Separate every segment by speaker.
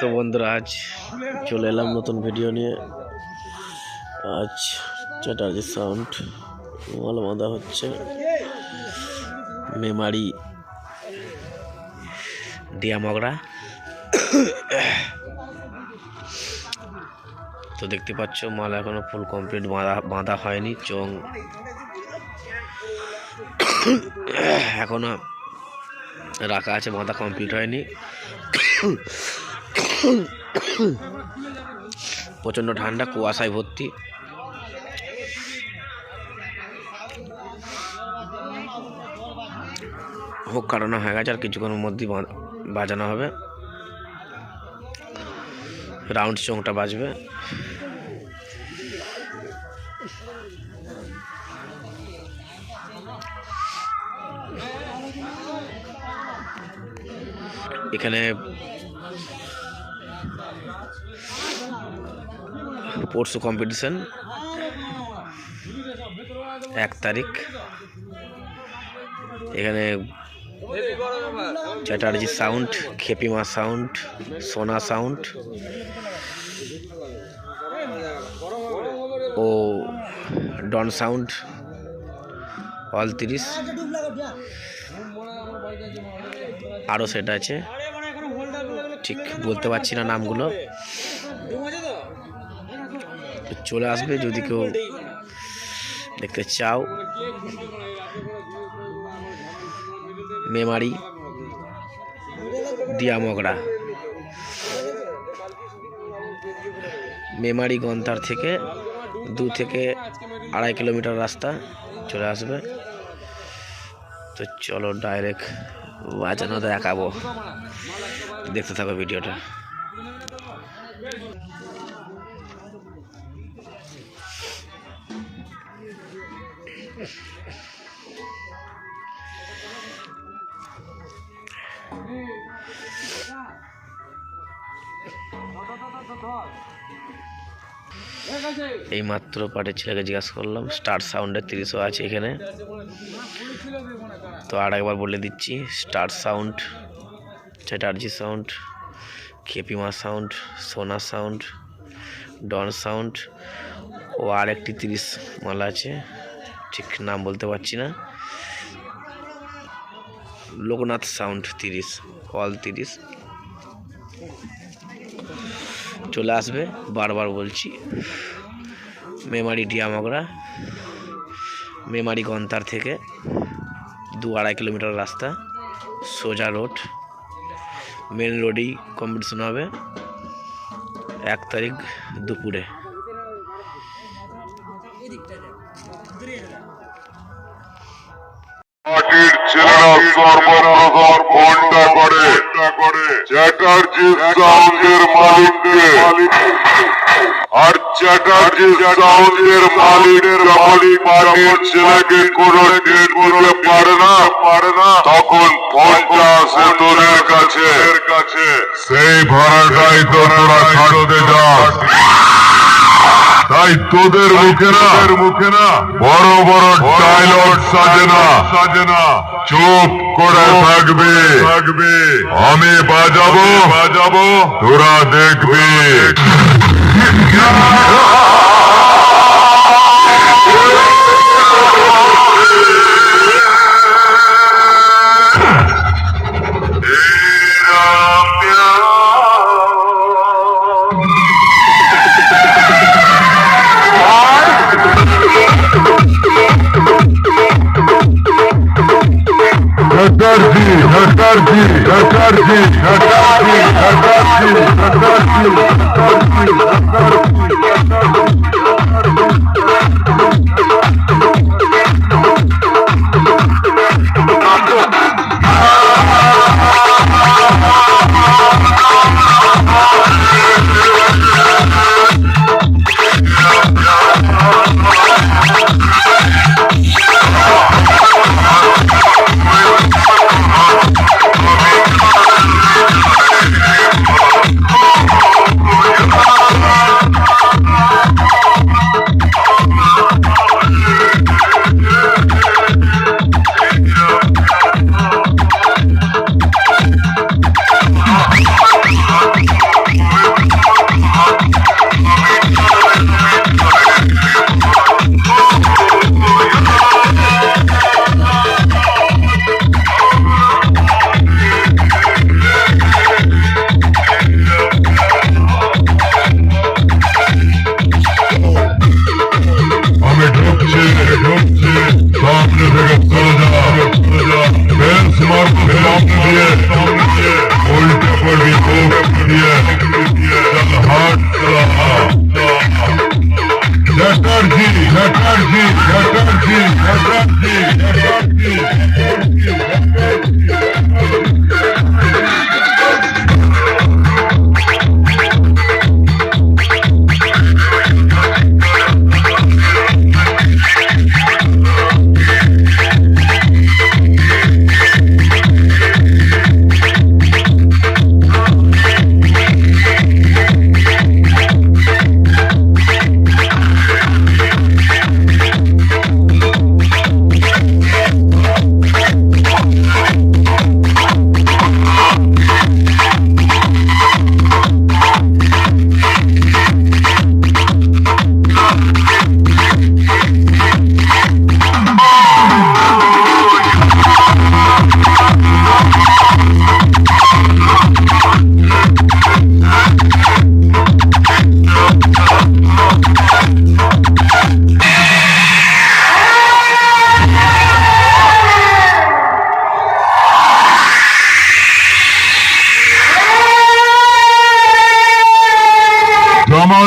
Speaker 1: তো বন্ধুরা, আজ চলে এলাম নতুন ভিডিও নিয়ে। আজ চ্যাটার্জি সাউন্ড মাল বাঁধা হচ্ছে মেমারি দিয়ামগড়া। তো দেখতে পাচ্ছ, মাল এখনও ফুল কমপ্লিট বাঁধা বাঁধা হয়নি চং এখনও রাখা আছে, বাঁধা কমপ্লিট হয়নি। প্রচণ্ড ঠান্ডা, কুয়াশায় ভর্তি। হোক, কাটানো হয়ে গেছে, আর কিছুক্ষণের মধ্যেই বাজানো হবে। রাউন্ড চোংটা বাজবে। এখানে পরশু কম্পিটিশন এক তারিখ। এখানে Chatterjee sound Khepima sound Sona sound ও ডন সাউন্ড অল তিরিশ আরও সেট আছে। ঠিক, বলতে পারছি না নামগুলো। চলে আসবে যদি কেউ দেখতে চাও। মেমারি দিয়ামগড়া মেমারি গন্তার থেকে দু থেকে আড়াই কিলোমিটার রাস্তা চলে আসবে। তো চলো ডাইরেক্ট বাজানো দেখাবো। দেখতে থাকো ভিডিওটা। এই মাত্র পাটের ছেলেকে জিজ্ঞাসা করলাম, স্টার সাউন্ডের তিরিশও আছে এখানে। তো আর একবার বলে দিচ্ছি, star sound, Chatterjee sound, Khepima sound, Sona sound, Don sound, ও আর একটি তিরিশ মাল আছে, ঠিক নাম বলতে পারছি না। লোকনাথ সাউন্ড তিরিশ অল তিরিশ। চলে আসবে, বারবার বলছি। মেমারি ডিয়ামগড়া, মেমারি গন্তার থেকে দু আড়াই কিলোমিটার রাস্তা, সোজা রোড, মেন রোডেই কম্পিটিশন হবে এক তারিখ দুপুরে।
Speaker 2: পার্টির ছেলেরা সর্বপ্রথম ফোনটা করে চ্যাটার্জি সাউন্ডের মালিককে। আর চ্যাটার্জি সাউন্ডের মালিকের যখনই পার্টির ছেলেকে কোনো ডেট দিতে পারে না। পারে না তখন ফোনটা আসে তোদের কাছে। সেই ভাড়াটাই তোরা খাটতে যাস তাই তোদের মুখে না মুখে না। বড় বড় ডায়লগ সাজে না। সাজে না। চুপ করে থাকবে। থাকবে। আমি বাজাবো। বাজাবো। তোরা দেখবি। Hakabi, Hakabi.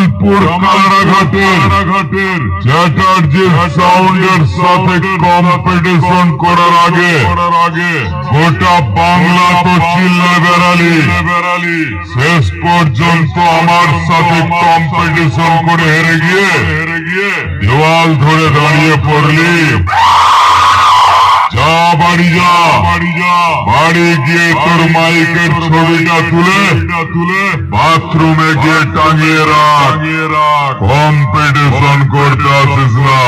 Speaker 2: জামালপুর কারাঘাটের চ্যাটার্জি সাউন্ডের সাথে কম্পিটিশন করার আগে গোটা বাংলা তো চিল্লে বেড়ালি। বেড়ালি। শেষ পর্যন্ত আমার সাথে কম্পিটিশন করে হেরে গিয়ে হেরে গিয়ে দেওয়াল ধরে দাঁড়িয়ে পড়লি। যা বাড়ি যা বাড়ি যা বাড়ি গিয়ে তোর মাইকের ছবিটা তুলে তুলে বাথরুমে গিয়ে টাঙিয়ে রাখ। কম্পিটিশন করতে আসিস না।